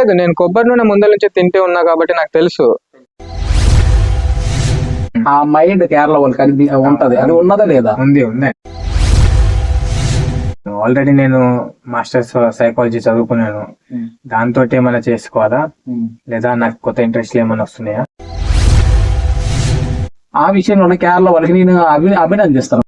లేదు నేను కొబ్బరి నూనె ముందర నుంచి తింటే ఉన్నా కాబట్టి నాకు తెలుసు. ఆ మైండ్ కేరళ వాళ్ళకి అది ఉంటది. అది ఉన్నదా లేదా? ఉంది ఉంది. ఆల్రెడీ నేను మాస్టర్స్ సైకాలజీ చదువుకున్నాను. దాంతో ఏమైనా చేసుకోవాలా? లేదా నాకు కొత్త ఇంట్రెస్ట్లు ఏమైనా వస్తున్నాయా? ఆ విషయంలో కేరళ వాళ్ళకి నేను అభి అభినందిస్తాను.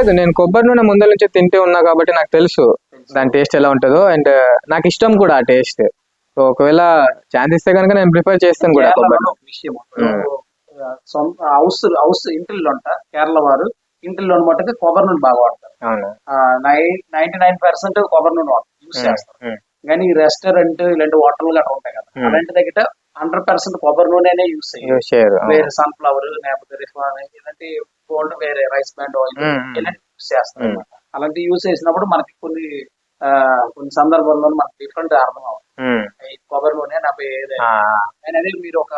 లేదు నేను కొబ్బరి నూనె ముందర నుంచి తింటే ఉన్నా కాబట్టి నాకు తెలుసు దాని టేస్ట్ ఎలా ఉంటుందో అండ్ నాకు ఇష్టం కూడా ఆ టేస్ట్. సో ఒకవేళ ఛాన్స్ ఇస్తే కనుక నేను ప్రిఫర్ చేస్తాను కూడా కొబ్బరి ఒక విషయం. హౌస్ హౌస్ ఇంటిల్లో అంట కేరళ వారు ఇంటిల్లో మట్టుకు కొబ్బరి నూనె బాగా వాడతారు. అవును? నైన్టీ నైన్ పర్సెంట్ కొబ్బరి నూనె వాడతారు. యూస్ చేస్తారు. కానీ ఈ రెస్టారెంట్ ఇలాంటి హోటల్ గట్రా ఉంటాయి కదా. అలాంటి దగ్గర హండ్రెడ్ పర్సెంట్ కొబ్బరి నూనెనే యూస్ చేయరు. వేరే సన్ఫ్లవర్ లేకపోతే రిఫైన్ ఇలాంటి గోల్డ్ వేరే రైస్ బ్యాండ్ ఆయిల్. ఇలాంటి యూస్ చేస్తారు Hmm. అన్నమాట అలాంటి యూస్ చేసినప్పుడు మనకి కొన్ని ఆ, కొన్ని సందర్భాల్లో మనకి డిఫరెంట్ అర్థం అవుతుంది. కొబ్బరి నూనె నా పేరు అనేది మీరు ఒక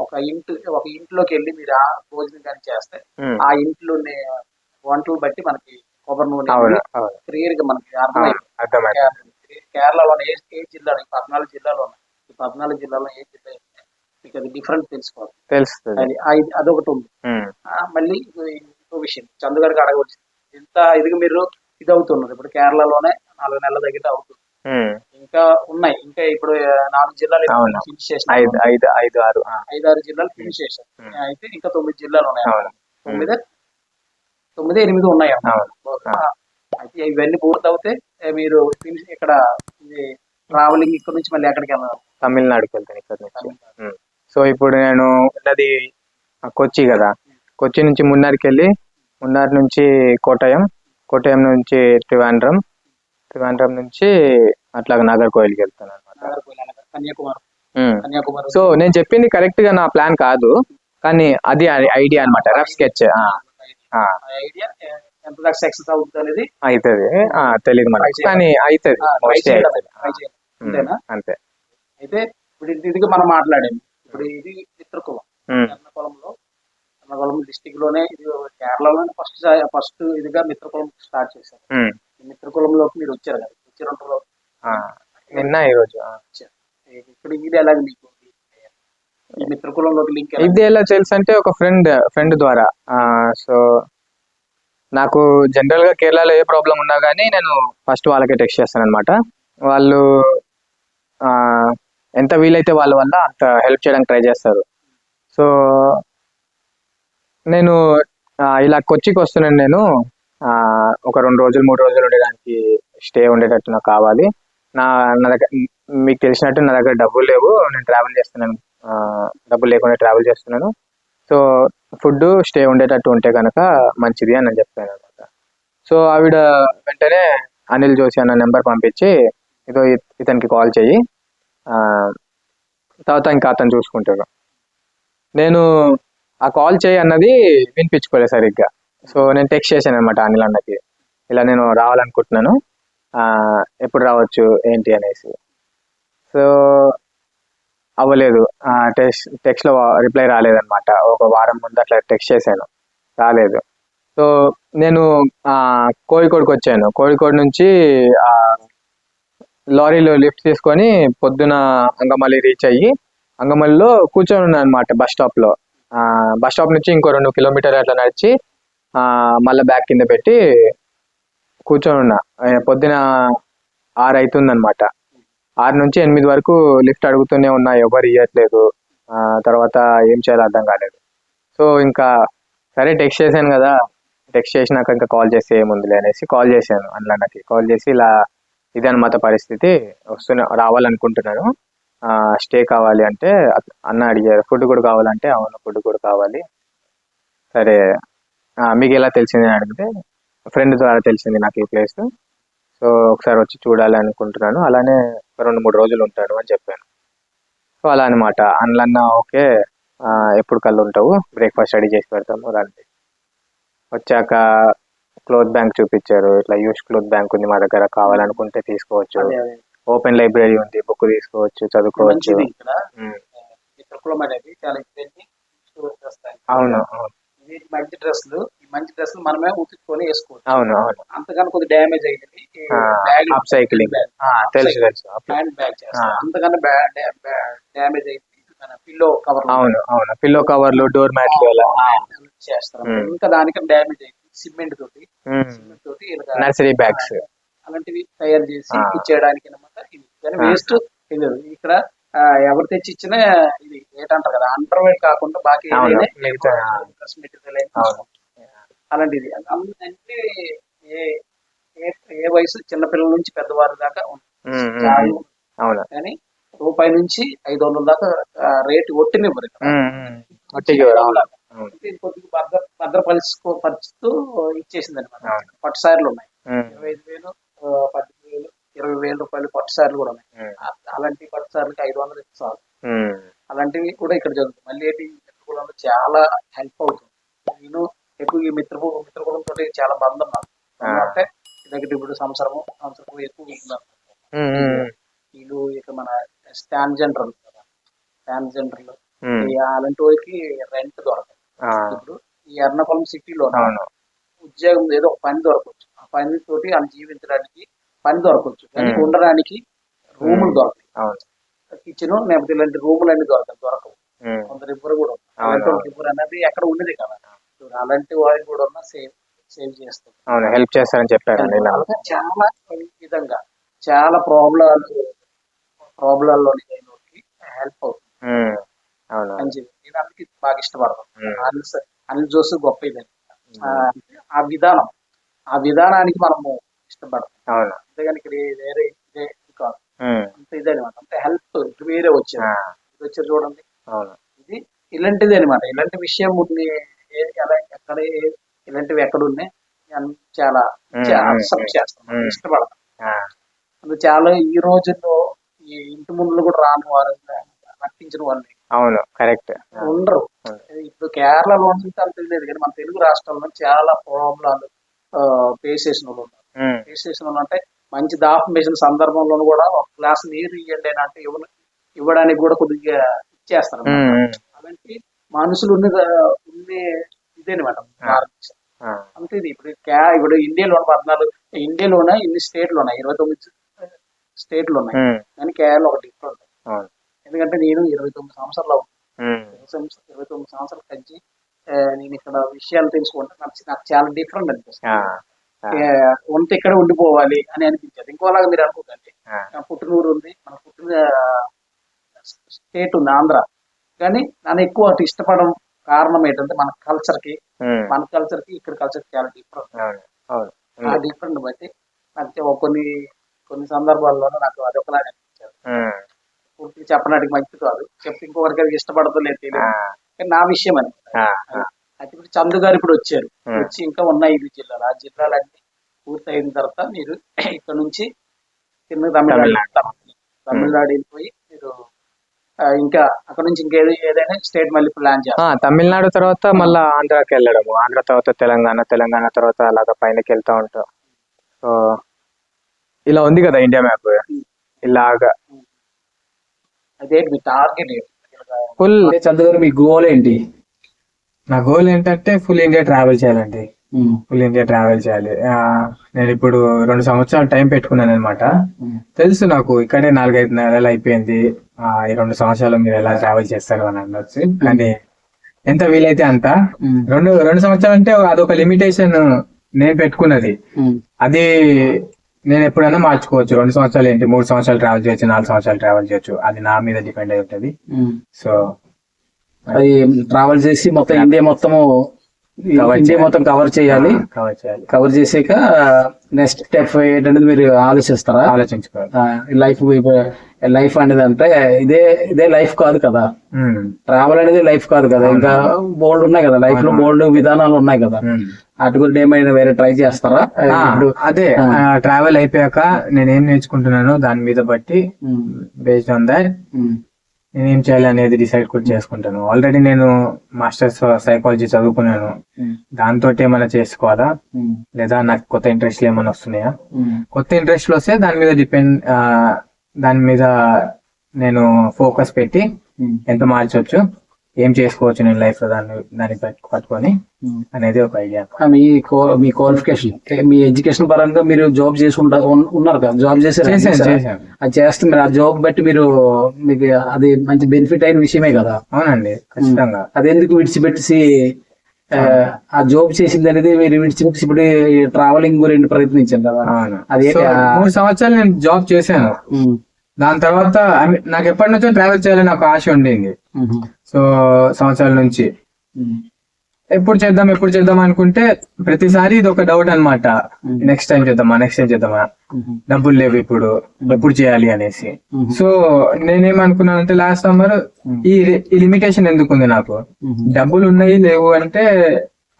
ఒక ఇంటి ఒక ఇంట్లోకి వెళ్ళి మీరు ఆ భోజనం కానీ చేస్తే ఆ ఇంట్లోని వంటలు బట్టి మనకి కొబ్బరి నూనె క్లియర్గా మనకి అర్థమైంది. కేరళలో ఏ ఏ జిల్లాలో ఈ పద్నాలుగు జిల్లాలో ఉన్నాయి. ఈ పద్నాలుగు జిల్లాలో ఏ జిల్లా మీకు అది డిఫరెంట్ తెలుసుకోవాలి. తెలుస్తుంది. అది అదొకటి ఉంది. మళ్ళీ ఇంకో విషయం. చందు గారికి అడగవచ్చు ఇంత ఇదిగా మీరు ఇది అవుతున్నారు ఇప్పుడు కేరళలోనే నాలుగు నెలల దగ్గర అవుతుంది. ఇంకా ఉన్నాయి. ఇంకా ఇప్పుడు నాలుగు జిల్లాలు. ఫినిష్ చేసిన ఐదు ఆరు ఆ, ఐదు ఆరు జిల్లాలు ఫినిష్ చేశారు. అయితే ఇంకా తొమ్మిది జిల్లాలు ఉన్నాయి. తొమ్మిది తొమ్మిది ఎనిమిది ఉన్నాయి. అయితే ఇవన్నీ పూర్తి అవుతే మీరు ఇక్కడ ట్రావెలింగ్ ఇక్కడ నుంచి మళ్ళీ ఎక్కడికి వెళ్ళాలి? తమిళనాడుకి వెళ్తాను ఇక్కడ నుంచి. సో ఇప్పుడు నేను ఉన్నది కొచ్చి కదా. కొచ్చి నుంచి మున్నార్కి వెళ్ళి మున్నార్ నుంచి కోటయం కోటయం నుంచి త్రివాండ్రం త్రివాండ్రం నుంచి అట్లా నాగర్కోయిల్కి వెళ్తాను అనమాట సో నేను చెప్పింది కరెక్ట్గా నా ప్లాన్ కాదు. కానీ అది ఐడియా అన్నమాట. Rough sketch. అవుతుంది తెలియదు మనకి. కానీ అవుతుంది. అంతేనా? అంతే. అయితే ఇప్పుడు ఇది మనం మాట్లాడాము ఇప్పుడు ఇది చిత్రకులం. ఉమ్, ఎర్నకుళంలో ఎర్నకుళం డిస్టిక్లోనే ఇది కేరళలోనే ఫస్ట్ ఫస్ట్ ఇదిగా మిత్రకులం స్టార్ట్ చేశారు. ఈ మిత్రకులంలోకి మీరు వచ్చారు కదా వచ్చినప్పుడు నిన్న ఈరోజు ఆ. ఇక్కడ ఇది ఎలాగ మీకు ఈ మిత్రకులంలోకి లింక్ ఇది ఎలా తెలుసు అంటే ఒక ఫ్రెండ్ ఫ్రెండ్ ద్వారా సో నాకు జనరల్గా కేరళలో ఏ ప్రాబ్లం ఉన్నా కానీ నేను ఫస్ట్ వాళ్ళకే టెక్స్ట్ చేస్తాను అనమాట వాళ్ళు ఆ, ఎంత వీలైతే వాళ్ళ వల్ల అంత హెల్ప్ చేయడానికి ట్రై చేస్తారు. సో నేను ఇలా కొచ్చికి వస్తున్నాను నేను. ఒక రెండు రోజులు మూడు రోజులు ఉండడానికి స్టే ఉండేటట్టు నాకు కావాలి. నా నా దగ్గర మీకు తెలిసినట్టు నా దగ్గర డబ్బులు లేవు. నేను ట్రావెల్ చేస్తున్నాను. డబ్బులు లేకుండా ట్రావెల్ చేస్తున్నాను. సో ఫుడ్ స్టే ఉండేటట్టు ఉంటే కనుక మంచిది అని నేను చెప్పాను అనమాట. సో ఆవిడ వెంటనే అనిల్ జోషి అన్న నెంబర్ పంపించి ఇదో ఇతనికి కాల్ చేయి. తర్వాత ఇంకా అతను చూసుకుంటాడు. నేను ఆ కాల్ చేయి అన్నది వినిపించుకోలేదు సరిగ్గా. సో నేను టెక్స్ట్ చేశాను అనమాట అనిల్ అన్నకి. ఇలా నేను రావాలనుకుంటున్నాను. ఎప్పుడు రావచ్చు ఏంటి అనేసి. సో అవ్వలేదు. టెక్స్ట్ టెక్స్ట్లో రిప్లై రాలేదనమాట ఒక వారం ముందు అట్లా టెక్స్ట్ చేశాను. రాలేదు. సో నేను కోడికోడికి కోഴിకోడ్కి వచ్చాను కోഴിకోడ్ నుంచి లారీలో లిఫ్ట్ తీసుకొని పొద్దున అంగమల్లి రీచ్ అయ్యి అంగమల్లిలో కూర్చొని ఉన్నాను అనమాట బస్ స్టాప్లో. బస్ స్టాప్ నుంచి ఇంకో రెండు కిలోమీటర్ అట్లా నడిచి ఆ, మళ్ళీ బ్యాగ్ కింద పెట్టి కూర్చొని ఉన్నా. పొద్దున ఆరు అవుతుందన్నమాట ఆరు నుంచి ఎనిమిది వరకు లిఫ్ట్ అడుగుతూనే ఉన్నా ఎవరు ఇవ్వట్లేదు ఆ, తర్వాత ఏం చేయాలో అర్థం కాలేదు. సో ఇంకా సరే టెక్స్ట్ చేశాను కదా. టెక్స్ట్ చేసినాక ఇంకా కాల్ చేస్తే ఏముందిలే అనేసి కాల్ చేశాను అన్నకి కాల్ చేసి ఇలా ఇదన్నమాట పరిస్థితి వస్తున్నా రావాలనుకుంటున్నాను. స్టే కావాలి అంటే అన్న అడిగారు. ఫుడ్ కూడా కావాలంటే అవును ఫుడ్ కూడా కావాలి. సరే మీకు ఎలా తెలిసింది అని అడిగితే ఫ్రెండ్ ద్వారా తెలిసింది నాకు ఈ ప్లేస్ సో ఒకసారి వచ్చి చూడాలి అనుకుంటున్నాను. అలానే రెండు మూడు రోజులు ఉంటాను అని చెప్పాను. సో అలా అనమాట అన్న ఓకే ఎప్పుడు కళ్ళు ఉంటావు బ్రేక్ఫాస్ట్ రెడీ చేసి పెడతాము రండి. వచ్చాక క్లోత్ బ్యాంక్ చూపించారు. ఇట్లా యూస్ క్లోత్ బ్యాంక్ ఉంది మా దగ్గర. కావాలనుకుంటే తీసుకోవచ్చు. ఓపెన్ లైబ్రరీ ఉంది బుక్ తీసుకోవచ్చు చదువుకోవచ్చు. అవును మంచి డ్రెస్సులు. మంచి డ్రెస్సులు మనమే ఉతుక్కొని వేసుకోవచ్చు. అవును అవును. అంతకన్నా కొద్ది డ్యామేజ్ బ్యాగ్ అప్ సైక్లింగ్ తెలుసు తెలుసు. హ్యాండ్ బ్యాగ్ చేస్తాం. అంతకన్నా డ్యామేజ్ అయింది పిల్లో కవర్ అవును అవును. పిల్లో కవర్లు డోర్ మ్యాట్లు అలా చేస్తాం ఉమ్. ఇంకా దానికన్నా డ్యామేజ్ అయింది సిమెంట్ తోటి. సిమెంట్ తోటి నర్సరీ బ్యాగ్స్ అలాంటివి తయారు చేసి. ఇచ్చేయడానికి అనమాట ఇది కానీ. వేస్ట్ ఇక్కడ ఎవరు తెచ్చి ఇచ్చినా ఇది ఏంటంటారు కదా అండర్వేర్ కాకుండా బాకీ. Dress material. అలాంటిది అంటే ఏ ఏ వయసు చిన్నపిల్లల నుంచి పెద్దవారి దాకా. అవును కానీ రూపాయి నుంచి ఐదు వందల దాకా రేటు ఒట్టినివ్వరు ఇక్కడ. ఇది కొద్దిగా భద్ర భద్రపరుచుకో పరుచుతూ ఇచ్చేసింది అనమాట. పట్టు సార్లు ఉన్నాయి. ఇరవై ఐదు వేలు పద్దెనిమిది వేలు ఇరవై వేల రూపాయలు పట్టు సార్లు కూడా ఉన్నాయి. అలాంటి పట్టు సార్లకి ఐదు వందలు ఇస్తారు. అలాంటివి కూడా ఇక్కడ జరుగుతుంది మళ్ళీ ఏంటి మిత్రకులంలో చాలా హెల్ప్ అవుతుంది. నేను ఎక్కువ ఈ మిత్ర మిత్రకులం తోటి చాలా బంధం నాకు. అంటే దగ్గర ఇప్పుడు సంవత్సరము సంవత్సరం ఎక్కువ ఉంటున్నారు. వీళ్ళు ఇక మన స్టాండ్ జెండర్ స్టాండ్ జెండర్లు ఉమ్. అలాంటి వాళ్ళకి రెంట్ దొరకదు. ఇప్పుడు ఈ ఎర్నకుళం సిటీలో ఉద్యోగం ఏదో ఒక పని దొరకవచ్చు ఆ పని తోటి వాళ్ళు జీవించడానికి పని దొరకవచ్చు కానీ. ఉండడానికి రూములు. దొరకవు. కిచెన్ లేకపోతే ఇలాంటి రూములు అన్ని దొరకవు. దొరకవు కొందరు కూడా. ఇవ్వరు అనేది ఎక్కడ ఉన్నది కదా. అలాంటి వాళ్ళకి కూడా ఉన్న సేవ్ సేవ్ అవును హెల్ప్ చేస్తారని అలాగే చాలా విధంగా చాలా ప్రాబ్లాలు ప్రాబ్లాల్లోని హెల్ప్ అవుతుంది అవును మంచిది నేను అందుకే బాగా ఇష్టపడతాను. అన్ని స- అన్ని చూస్తే గొప్ప ఇదని ఆ, విధానం ఆ విధానానికి మనము ఇష్టపడతాం. అంతేగాని ఇక్కడ వేరే ఇదే ఇది కాదు. అంత ఇదే అనమాట అంటే హెల్ప్ ఇటు వేరే వచ్చేది. ఇది వచ్చేది చూడండి. ఇది ఇలాంటిది అనమాట ఇలాంటి విషయం ఎలా ఎక్కడ ఇలాంటివి ఎక్కడ ఉన్నాయి. చాలా accept చేస్తాం. ఇష్టపడతాం. చాలా ఈ రోజుల్లో ఈ ఇంటి ముందులు కూడా రాని వారు నటించిన వాళ్ళు అవును కరెక్ట్. ఉండరు. ఇప్పుడు కేరళలో ఉంటుంది అంత తెలియదు కానీ మన తెలుగు రాష్ట్రాల్లో చాలా ప్రాబ్లాలు ఫేస్ చేసిన వాళ్ళు ఉన్నారు. ఫేస్ చేసిన వాళ్ళు అంటే మంచి దాహం వేసిన సందర్భంలోనూ కూడా ఒక గ్లాస్ నీరు ఇవ్వండి అని అంటే ఇవ్వను ఇవ్వడానికి కూడా కొద్దిగా ఇచ్చేస్తారు అలాంటి మనుషులు ఉన్న ఉండే ఇదేనమాట అంతే ఇది ఇప్పుడు క్యా ఇప్పుడు ఇండియాలో పద్నాలుగు ఇండియాలోనే ఇన్ని స్టేట్లు ఉన్నాయి? ఇరవై తొమ్మిది స్టేట్లు ఉన్నాయి. కానీ కేరళ ఒకటి డిఫరెంట్ ఎందుకంటే నేను ఇరవై తొమ్మిది సంవత్సరాలు ఇరవై తొమ్మిది సంవత్సరాలు కలిసి నేను ఇక్కడ విషయాలు తెలుసుకుంటే నాకు నాకు చాలా డిఫరెంట్ అనిపిస్తుంది. ఉంటే ఇక్కడ ఉండిపోవాలి అని అనిపించేది. ఇంకోలాగా మీరు అనుకోకండి. పుట్టినూరు ఉంది. మన పుట్టిన స్టేట్ ఉంది ఆంధ్ర. కానీ నన్ను ఎక్కువ అటు ఇష్టపడడం కారణం ఏంటంటే మన కల్చర్కి మన కల్చర్కి ఇక్కడ కల్చర్ చాలా డిఫరెంట్ ఆ. డిఫరెంట్ బట్టి నాకు కొన్ని కొన్ని సందర్భాల్లో నాకు అది ఒకలాగా అనిపించారు పూర్తిగా చెప్పడానికి మంచిది కాదు. చెప్పి ఇంకొకరికి అది ఇష్టపడదో లేదు కానీ నా విషయం అని అయితే ఇప్పుడు చందు గారు ఇప్పుడు వచ్చారు. వచ్చి ఇంకా ఉన్నాయి ఐదు జిల్లాలు. ఆ జిల్లాలన్నీ పూర్తి అయిన తర్వాత మీరు ఇక్కడ నుంచి కింద తమిళనాడు తమిళనాడు. వెళ్ళిపోయి మీరు ఇంకా అక్కడ నుంచి ఇంకేదో ఏదైనా స్టేట్ మళ్ళీ ప్లాన్ ఆ, చేస్తారు తమిళనాడు తర్వాత మళ్ళా ఆంధ్రాకి వెళ్ళడము. ఆంధ్ర తర్వాత తెలంగాణ తెలంగాణ తర్వాత అలాగా పైనకి వెళ్తా ఉంటాం. సో ఇలా ఉంది కదా ఇండియా మ్యాప్? ఇలాగా. అదే మీ టార్గెట్ ఫుల్. అంటే చంద్ర గారు మీ గోల్ ఏంటి? నా గోల్ ఏంటంటే ఫుల్ ఇండియా ట్రావెల్ చేయాలండి. ఫుల్ ఇండియా ట్రావెల్ చేయాలి. నేను ఇప్పుడు రెండు సంవత్సరాలు టైం పెట్టుకున్నాను అనమాట తెలుసు నాకు ఇక్కడే నాలుగైదు నెలలు అయిపోయింది. ఆ, ఈ రెండు సంవత్సరాలు మీరు ఎలా ట్రావెల్ చేస్తారు అని అనొచ్చు. కానీ ఎంత వీలైతే అంత. రెండు రెండు సంవత్సరాలు అంటే అదొక లిమిటేషన్ నేను పెట్టుకున్నది. అది నేను ఎప్పుడైనా మార్చుకోవచ్చు. రెండు సంవత్సరాలు ఏంటి? మూడు సంవత్సరాలు ట్రావెల్ చేయొచ్చు నాలుగు సంవత్సరాలు ట్రావెల్ చేయొచ్చు. అది నా మీద డిపెండ్ అయి ఉంటది. సో అది ట్రావెల్ చేసి మొత్తం ఇండియా మొత్తము ఇండియా. మొత్తం కవర్ చేయాలి. కవర్ చేయాలి. కవర్ చేసాక నెక్స్ట్ స్టెప్ ఏంటనేది మీరు ఆలోచిస్తారా? ఆలోచించుకోవాలి. లైఫ్ లైఫ్ అనేది అంటే ఇదే ఇదే లైఫ్ కాదు కదా. ట్రావెల్ అనేది లైఫ్ కాదు కదా. ఇంకా బోల్డ్ ఉన్నాయి కదా. లైఫ్లో బోల్డ్ విధానాలు ఉన్నాయి కదా. అటు గురించి ఏమైనా వేరే ట్రై చేస్తారా? ఇప్పుడు అదే ట్రావెల్ అయిపోయాక నేను ఏం నేర్చుకుంటున్నానో దాని మీద బట్టి బేస్డ్ ఆన్ దాట్ నేను ఏం చేయాలి అనేది డిసైడ్ కూడా చేసుకుంటాను. ఆల్రెడీ నేను మాస్టర్స్ సైకాలజీ చదువుకున్నాను. దాంతో ఏమైనా చేసుకోవాలా? లేదా నాకు కొత్త ఇంట్రెస్ట్లు ఏమైనా వస్తున్నాయా? కొత్త ఇంట్రెస్ట్లు వస్తే దాని మీద డిపెండ్ దాని మీద నేను ఫోకస్ పెట్టి ఎంత మార్చవచ్చు ఏం చేసుకోవచ్చు నేను లైఫ్లో దాన్ని దాన్ని పట్టు- పట్టుకొని అనేది ఒక ఐడియా మీ మీ క్వాలిఫికేషన్ మీ ఎడ్యుకేషన్ పరంగా మీరు జాబ్ చేసి ఉన్నారు కదా? జాబ్ చేశాను అది చేస్తే మీరు ఆ జాబ్ బట్టి మీరు మీకు అది మంచి బెనిఫిట్ అయిన విషయమే కదా? అవునండి ఖచ్చితంగా. అది ఎందుకు విడిచిపెట్టేసి ఆ, జాబ్ చేసింది అనేది మీరు విడిచిపెట్టి ఇప్పుడు ట్రావెలింగ్ గురించి ప్రయత్నించారు కదా? అవును. అది మూడు సంవత్సరాలు నేను జాబ్ చేశాను. ఉమ్, దాని తర్వాత నాకు ఎప్పటి నుంచో ట్రావెల్ చేయాలని ఒక ఆశ ఉండింది. సో సంవత్సరాల నుంచి. ఎప్పుడు చేద్దాం ఎప్పుడు చేద్దాం అనుకుంటే ప్రతిసారి ఇది ఒక డౌట్ అన్నమాట. Hmm. నెక్స్ట్ టైం చేద్దామా నెక్స్ట్ టైం చేద్దామా? డబ్బులు లేవు ఇప్పుడు ఎప్పుడు చేయాలి అనేసి. సో నేనేమనుకున్నానంటే లాస్ట్ సమ్మర్ ఈ లిమిటేషన్ ఎందుకు ఉంది నాకు? డబ్బులు ఉన్నాయి లేవు అంటే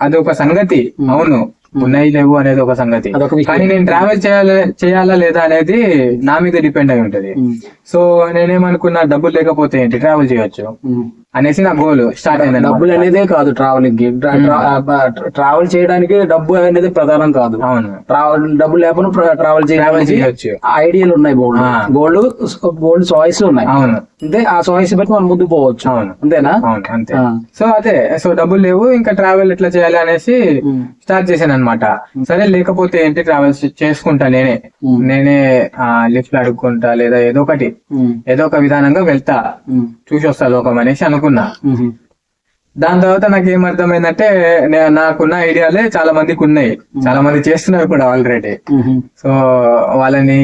అది ఒక సంగతి అవును. ఉన్నాయి లేవు అనేది ఒక సంగతి. కానీ నేను ట్రావెల్ చేయాలి చేయాలా లేదా అనేది నా మీద డిపెండ్ అయి ఉంటది. సో నేనేమనుకున్నా డబ్బులు లేకపోతే ఏంటి? ట్రావెల్ చేయొచ్చు. అనేసి నా గోల్ స్టార్ట్ అయింది డబ్బులు అనేదే కాదు ట్రావెలింగ్కి ట్రా- ట్రా- ట్రావెల్ చేయడానికి డబ్బు అనేది ప్రధానం కాదు. అవును. ట్రావెల్ డబ్బు లేకపోతే ట్రావెల్ చేయొచ్చు. ఐడియాలు ఉన్నాయి బోల్డ్ ఆ. గోల్డ్ గోల్డ్ చాయిస్ ఉన్నాయి. అవును. అంతే ఆ చాయిస్ బట్టి మనం ముందుకు పోవచ్చు. అవును. అంతేనా? అవును అంతే. సో అదే. సో డబ్బులు లేవు ఇంకా ట్రావెల్ ఎట్లా చేయాలి అనేసి స్టార్ట్ చేశాను అనమాట సరే లేకపోతే ఏంటి ట్రావెల్ చేసుకుంటా నేనే. ఉమ్, నేనే లిఫ్ట్ అడుక్కుంటా లేదా ఏదో ఒకటి. ఉమ్, ఏదో ఒక విధానంగా వెళ్తా. చూసి వస్తా లోకం అనేసి అనుకున్నా. దాని తర్వాత నాకు ఏం అర్థమైందంటే నే- నాకున్న ఐడియాలే చాలా మందికి ఉన్నాయి. చాలా మంది చేస్తున్నారు కూడా ఆల్రెడీ సో వాళ్ళని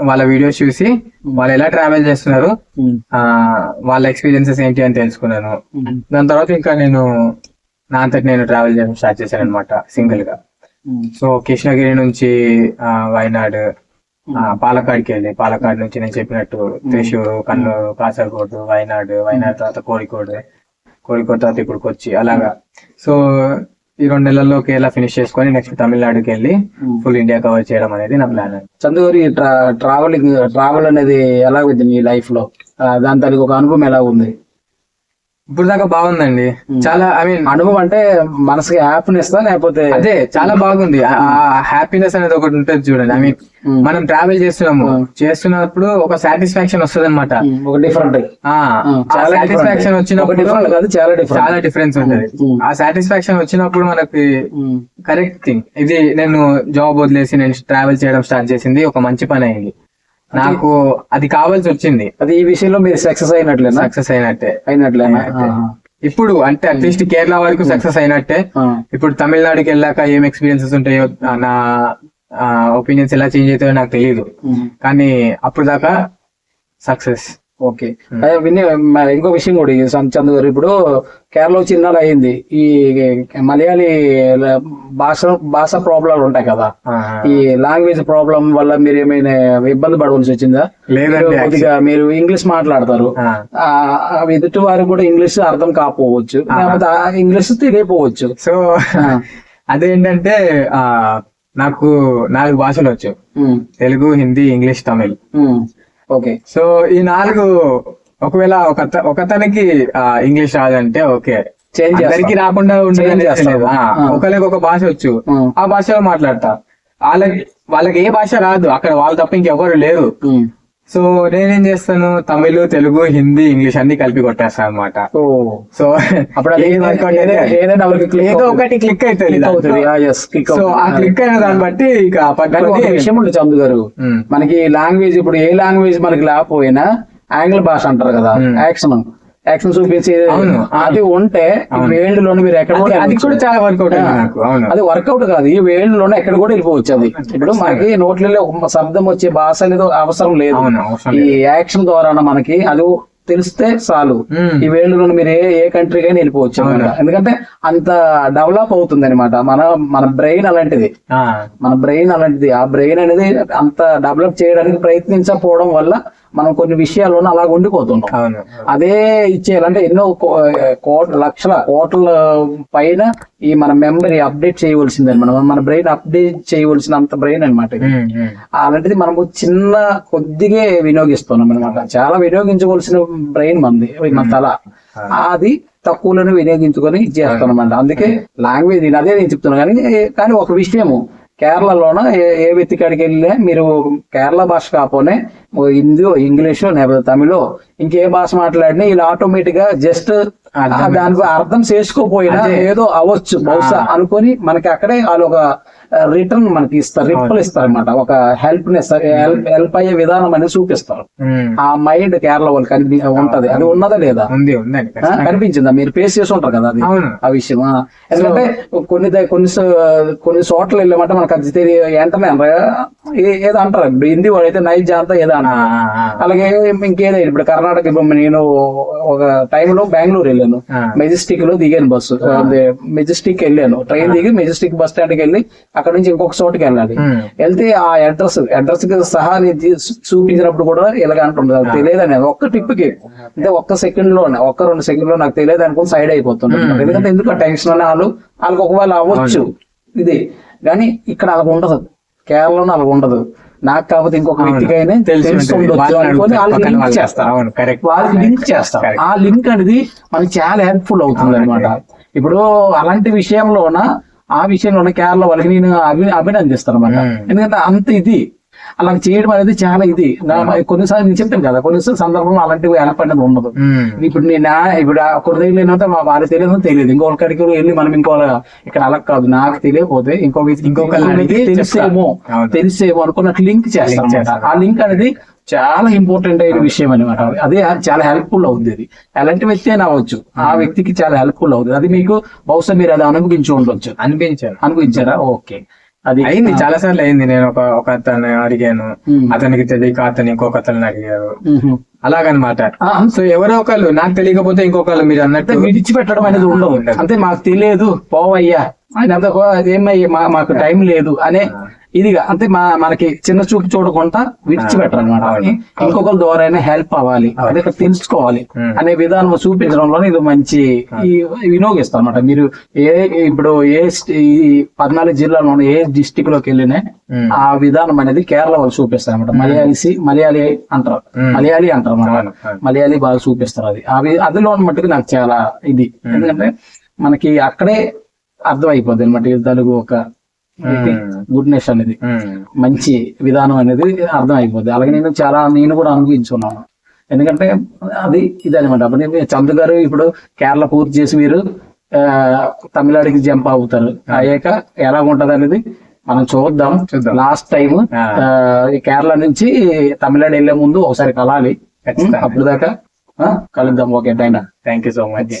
వాళ్ళ వీడియోస్ చూసి వాళ్ళు ఎలా ట్రావెల్ చేస్తున్నారు ఆ వాళ్ళ ఎక్స్పీరియన్సెస్ ఏంటి అని తెలుసుకున్నాను. దాని తర్వాత ఇంకా నేను నా అంతటి నేను ట్రావెల్ చేయడం స్టార్ట్ చేశాను అనమాట సింగిల్గా. సో కృష్ణగిరి నుంచి ఆ, వయనాడ్ ఆ, వెళ్ళి పాలకాడు నుంచి నేను చెప్పినట్టు త్రిశూర్ కన్నూరు కాసర్గోడు వయనాడు వయనాడు తర్వాత కోడికోడు. కోడికోడ్ తర్వాత ఇప్పుడు కొచ్చి అలాగా. సో ఈ రెండు నెలల్లో కేరళ ఫినిష్ చేసుకొని నెక్స్ట్ తమిళనాడుకి వెళ్ళి ఫుల్ ఇండియా కవర్ చేయడం అనేది నా ప్లాన్ చందు గారు ట్రా ట్రావెలింగ్ ట్రావెల్ అనేది ఎలా ఉంది మీ లైఫ్లో? దాని దానికి ఒక అనుభవం ఎలా ఉంది? ఇప్పుడు దాకా బాగుందండి. చాలా ఐ మీన్ అనుభవం అంటే మనసుకి హ్యాపీనెస్ లేకపోతే అదే చాలా బాగుంది. ఆ హ్యాపీనెస్ అనేది ఒకటి ఉంటుంది చూడండి. ఐ మీన్ మనం ట్రావెల్ చేస్తున్నాము. చేస్తున్నప్పుడు ఒక సాటిస్ఫాక్షన్ వస్తుంది అనమాట ఒక డిఫరెంట్ చాలా సాటిస్ఫాక్షన్ వచ్చినప్పుడు డిఫరెంట్ కాదు చాలా డిఫరెంట్ చాలా డిఫరెన్స్ ఉంటది. ఆ సాటిస్ఫాక్షన్ వచ్చినప్పుడు మనకి కరెక్ట్ థింగ్ ఇది నేను జాబ్ వదిలేసి నేను ట్రావెల్ చేయడం స్టార్ట్ చేసింది. ఒక మంచి పని అయింది. నాకు అది కావాల్సి వచ్చింది. అది ఈ విషయంలో మీరు సక్సెస్ అయినట్లేనా? సక్సెస్ అయినట్టే. అయినట్టే. ఇప్పుడు అంటే అట్లీస్ట్ కేరళ వరకు సక్సెస్ అయినట్టే. ఆహా. ఇప్పుడు తమిళనాడుకి వెళ్ళాక ఏం ఎక్స్పీరియన్సెస్ ఉంటాయో నా ఒపీనియన్స్ ఎలా చేంజ్ అవుతాయో నాకు తెలియదు ఉమ్. కానీ అప్పుడు దాకా సక్సెస్ ఓకే. అదే విని ఇంకో విషయం కూడా ఈ సం- చందు గారు ఇప్పుడు కేరళ చిన్నాలు అయింది. ఈ మలయాళీ భాష భాష ప్రాబ్లాలు ఉంటాయి కదా. ఈ లాంగ్వేజ్ ప్రాబ్లం వల్ల మీరు ఏమైనా ఇబ్బంది పడవలసి వచ్చిందా? లేదండి, మీరు కొద్దిగా మీరు ఇంగ్లీష్ మాట్లాడతారు. ఎదుటి వారికి కూడా ఇంగ్లీష్ అర్థం కాకపోవచ్చు. ఇంగ్లీష్ తెలియపోవచ్చు సో. అదేంటంటే ఆ నాకు నాలుగు భాషలు వచ్చు. Telugu Hindi English Tamil. Okay. So ఈ నాలుగు ఒకవేళ ఒక ఒకతనికి ఇంగ్లీష్ రాదంటే ఓకే. చేంజ్ అందరికి రాకుండా ఉండదు. ఒకరికి ఒక భాష వచ్చు. ఆ. భాషలో మాట్లాడతా. వాళ్ళకి వాళ్ళకి ఏ భాష రాదు. అక్కడ వాళ్ళు తప్ప ఇంకెవరు లేరు. సో నేనేం చేస్తాను తమిళ్ తెలుగు హిందీ ఇంగ్లీష్ అన్ని కలిపి కొట్టేస్తాను అనమాట సో అప్పుడు అది ఏది. ఒకటి క్లిక్ అవుతుంది. క్లిక్ సో ఆ క్లిక్ అయిన దాన్ని బట్టి ఇక విషయం ఉంది చందు గారు. ఉమ్, మనకి లాంగ్వేజ్ ఇప్పుడు ఏ లాంగ్వేజ్ మనకి లేకపోయినా ఆంగ్ల భాష అంటారు కదా Hmm. యాక్షన్ యాక్షన్ చూపించి అది ఉంటే వేల్డ్లోని మీరు ఎక్కడ కూడా అది- కూడా. చాలా వర్కౌట్ అది వర్కౌట్ కాదు. ఈ వేల్డ్లోనే ఎక్కడ కూడా వెళ్ళిపోవచ్చు అది. ఇప్పుడు మనకి నోట్లలో ఒక శబ్దం వచ్చే భాష అనేది అవసరం లేదు. ఈ. యాక్షన్ ద్వారా మనకి అది తెలిస్తే చాలు. ఈ వేల్డ్లోని మీరు ఏ ఏ కంట్రీకి అయినా వెళ్ళిపోవచ్చు అన్నమాట. ఎందుకంటే అంత డెవలప్ అవుతుంది అనమాట మన మన బ్రెయిన్ అలాంటిది. మన బ్రెయిన్ అలాంటిది. ఆ బ్రెయిన్ అనేది అంత డెవలప్ చేయడానికి ప్రయత్నించకపోవడం వల్ల మనం కొన్ని విషయాల్లోనే అలా ఉండిపోతుంటాం. అదే ఇచ్చేయాలంటే ఎన్నో కోట్ల లక్షల కోట్ల పైన ఈ మన మెమరీ అప్డేట్ చేయవలసిందే మనం మన బ్రెయిన్ అప్డేట్ చేయవలసిన అంత బ్రెయిన్ అనమాట అలాంటిది మనము చిన్న కొద్దిగే వినియోగిస్తున్నాం అనమాట చాలా వినియోగించవలసిన బ్రెయిన్ మంది మన తల. అది తక్కువలోనే వినియోగించుకొని ఇచ్చేస్తాం అనమాట అందుకే లాంగ్వేజ్ నేను అదే నేను చెప్తున్నా కానీ కానీ ఒక విషయము కేరళలోన ఏ ఏ వ్యక్తి కాడికి వెళ్ళినా మీరు కేరళ భాష కాకపోతే ఓ హిందీ ఇంగ్లీషు లేకపోతే తమిళో ఇంకే భాష మాట్లాడినా వీళ్ళు ఆటోమేటిక్గా జస్ట్ దానికి అర్థం చేసుకోపోయినా ఏదో అవ్వచ్చు. బహుశా అనుకొని మనకి అక్కడే వాళ్ళు ఒక రిటర్న్ మనకి ఇస్తారు రిప్లై ఇస్తారు అనమాట ఒక హెల్ప్ హెల్ప్ హెల్ప్ అయ్యే విధానం అనేది చూపిస్తారు. ఆ మైండ్ కేరళ కనిపి ఉంటది. అది ఉన్నదా లేదా? కనిపించిందా? మీరు ఫేస్ చేసి ఉంటారు కదా అది ఆ విషయం. ఎందుకంటే కొన్ని కొన్ని కొన్ని చోట్ల వెళ్ళామంటే మనకు అది తెలియ వెంటనే ఏదో అంటారు. హిందీ వాడైతే నైట్ జాంతా ఏదో అలాగే ఇంకేదో ఇప్పుడు కర్ణాటక ఇప్పుడు నేను ఒక టైంలో బెంగళూరు వెళ్ళాను. మెజెస్టిక్లో దిగాను బస్సు. అదే మెజెస్టిక్ వెళ్ళాను. ట్రైన్ దిగి మెజెస్టిక్ బస్ స్టాండ్కి వెళ్ళి అక్కడ నుంచి ఇంకొక చోటుకి వెళ్ళాలి. వెళ్తే ఆ అడ్రస్ అడ్రస్కి సహా చూపించినప్పుడు కూడా ఇలాగ అంటుంది నాకు తెలియదు అనేది. ఒక్క టిప్కి అంటే ఒక్క సెకండ్లోనే ఒక్క రెండు సెకండ్లో నాకు తెలియదు అనుకుని సైడ్ అయిపోతున్నాను. ఎందుకంటే ఎందుకు టెన్షన్ అని వాళ్ళు వాళ్ళకి ఒకవేళ అవ్వచ్చు. ఇది. కానీ ఇక్కడ అలా ఉండదు. కేరళలో అలా ఉండదు. నాకు కాకపోతే ఇంకొక వ్యక్తికి అయినా తెలిసి తెలిసి ఉంటుంది. ఉండొచ్చు వాళ్ళని అనుకొని అడుగుతారు. వాళ్ళకి లింక్ వాళ్ళు. చేస్తారు అవును, correct. వాళ్ళకి లింక్ చేస్తారు Correct. ఆ లింక్ అనేది మనకి చాలా హెల్ప్ఫుల్ అవుతుంది అనమాట ఇప్పుడు అలాంటి విషయంలోన ఆ విషయంలోన కేరళ వాళ్ళకి నేను అభి అభినందిస్తాను అనమాట. ఎందుకంటే అంత ఇది అలా చేయడం అనేది చాలా ఇది. నా- కొన్నిసార్లు నేను చెప్తాను కదా కొన్నిసార్లు సందర్భంలో అలాంటివి హెల్ప్ అనేది ఉండదు. ఇప్పుడు నేను ఇప్పుడు కొన్ని దగ్గర ఏంటంటే మా వారికి తెలియదు. తెలియదు ఇంకొక కాడికి వెళ్ళి మనం ఇంకో ఇక్కడ అలా కాదు. నాకు తెలియకపోతే ఇంకొక అడిగి తెలిసేమో. తెలిసేమో అనుకున్నట్టు లింక్ చేస్తాం. ఆ లింక్ అనేది చాలా ఇంపార్టెంట్ అయిన విషయం అనమాట అదే చాలా హెల్ప్ఫుల్ అవుతుంది అది. ఎలాంటి వ్యక్తి అయినా అవ్వచ్చు. ఆ వ్యక్తికి చాలా హెల్ప్ఫుల్ అవుతుంది అది మీకు బహుశా మీరు అది అనుభవించి ఉండొచ్చు. అనిపించారు. అనుభవించారా? ఓకే. అది అయింది చాలా సార్లు అయింది. నేను ఒక ఒక అతను అడిగాను. అతనికి తెలియక అతను ఇంకొక అతను అడిగారు. అలాగనమాట. సో ఎవరో ఒకళ్ళు నాకు తెలియకపోతే ఇంకొకళ్ళు మీరు అన్నట్టు విడిచిపెట్టడం అనేది ఉండదు. అంటే మాకు తెలియదు పోవయ్యా. అంతా "ఓ, అదేమయ్యా మా- మాకు టైం లేదు అనే ఇదిగా అంటే మా మనకి చిన్న చూపు చూడకుండా విడిచిపెట్టరు అనమాట ఇంకొకరి ద్వారా హెల్ప్ అవ్వాలి. అదే తెలుసుకోవాలి. అనే విధానం చూపించడంలో ఇది మంచి ఈ వినియోగిస్తారు అనమాట మీరు ఏ ఇప్పుడు ఏ పద్నాలుగు జిల్లాలో ఏ డిస్టిక్లోకి వెళ్ళినా. ఆ విధానం అనేది కేరళ వాళ్ళు చూపిస్తారు అనమాట మలయాళీ మలయాళీ అంటారు. మలయాళీ అంటారు అవును. మలయాళీ బాగా చూపిస్తారు అది. అవి అందులో మట్టుకు నాకు చాలా ఇది. ఎందుకంటే మనకి అక్కడే అర్థం అయిపోద్ది అనమాట తెలుగు ఒక గుడ్నెస్ అనేది. ఉమ్. మంచి విధానం అనేది అర్థం అయిపోద్ది అలాగే నేను చాలా నేను కూడా అనుభవించుకున్నాను. ఎందుకంటే అది ఇది అనమాట అప్పుడు నేను చందు గారు ఇప్పుడు కేరళ పూర్తి చేసి మీరు ఆ, తమిళనాడుకి జంప్ అవుతారు. అయ్యాక ఎలా ఉంటది అనేది మనం చూద్దాం. Last time. కేరళ నుంచి తమిళనాడు వెళ్ళే ముందు ఒకసారి కలాలి. అప్పుడు దాకా కలుద్దాం. Okay thank you so much